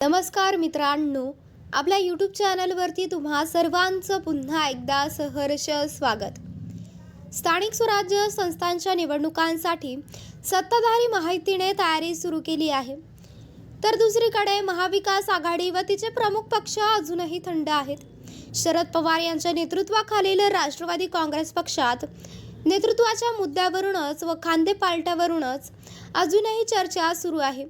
नमस्कार मित्रांनो आपल्या यूट्यूब चॅनलवरती तुम्हा सर्वांचं पुन्हा एकदा सहर्ष स्वागत. स्थानिक स्वराज्य संस्थांच्या निवडणुकांसाठी सत्ताधारी माहितीने तयारी सुरू केली आहे. तर दुसरीकडे महाविकास आघाडी व तिचे प्रमुख पक्ष अजूनही थंड आहेत. शरद पवार यांच्या नेतृत्वाखालील राष्ट्रवादी काँग्रेस पक्षात नेतृत्वाच्या मुद्द्यावरूनच व खांदेपालट्यावरूनच अजूनही चर्चा सुरू आहे.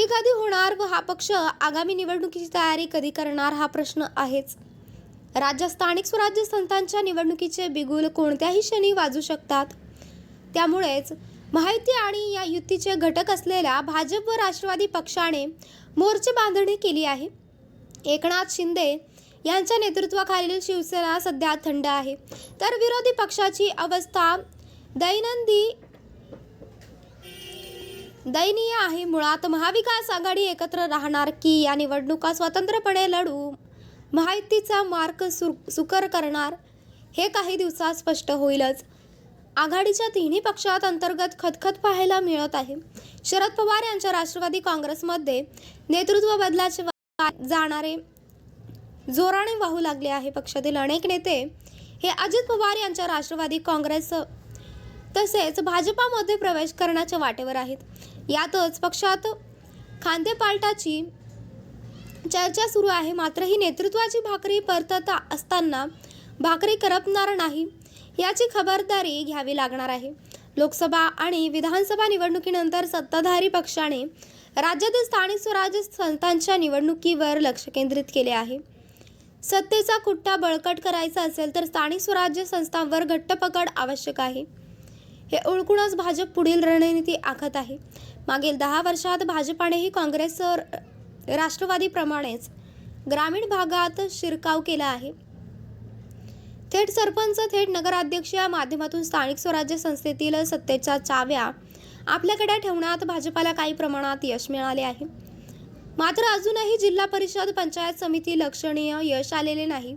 युती कधी होणार व हा पक्ष आगामी निवडणुकीची तयारी कधी करणार हा प्रश्न आहेच. राज्य स्थानिक स्वराज्य संस्थांच्या निवडणुकीचे बिगुल कोणत्याही क्षणी वाजू शकतात. त्यामुळेच माहिती आणि या युतीचे घटक असलेल्या भाजप व राष्ट्रवादी पक्षाने मोर्चे बांधणी केली आहे. एकनाथ शिंदे यांच्या नेतृत्वाखालील शिवसेना सध्या थंड आहे. तर विरोधी पक्षाची अवस्था दैनंदी दयनीय आहे मुळात महाविकास आघाडी एकत्र राहणार की या निवडणुका स्वतंत्रपणे लढू? महायुतीचा मार्ग सु सुकर करणार? हे काही दिवसात स्पष्ट होईलच. आघाडीच्या तिन्ही पक्षात अंतर्गत खतखत पाहायला मिळत आहे. शरद पवार यांच्या राष्ट्रवादी काँग्रेसमध्ये नेतृत्व बदलाचे वा- जाणारे जोराने वाहू लागले आहे पक्षातील अनेक नेते. हे अजित पवार यांच्या राष्ट्रवादी काँग्रेस तसेच भाजपामध्ये प्रवेश करण्याच्या वाटेवर आहेत. यातच पक्षात खांदेपालटाची चर्चा सुरू आहे. मात्र ही नेतृत्वाची भाकरी परतत असताना भाकरी करपणार नाही याची खबरदारी घ्यावी लागणार आहे. लोकसभा आणि विधानसभा निवडणुकीनंतर सत्ताधारी पक्षाने राज्यातील स्थानिक स्वराज्य संस्थांच्या निवडणुकीवर लक्ष केंद्रित केले आहे. सत्तेचा कुट्टा बळकट करायचा असेल तर स्थानिक स्वराज्य संस्थांवर घट्ट पकड आवश्यक आहे. हे ओळखूनच भाजप पुढील रणनीती आखत आहे. मागील दहा वर्षात भाजपानेही काँग्रेस राष्ट्रवादीप्रमाणेच ग्रामीण भागात शिरकाव केला आहे. थेट सरपंच थेट नगराध्यक्ष या माध्यमातून स्थानिक स्वराज्य संस्थेतील सत्तेच्या चाव्या आपल्याकडे ठेवण्यात भाजपाला काही प्रमाणात यश मिळाले आहे. मात्र अजूनही जिल्हा परिषद पंचायत समिती लक्षणीय यश आलेले नाही.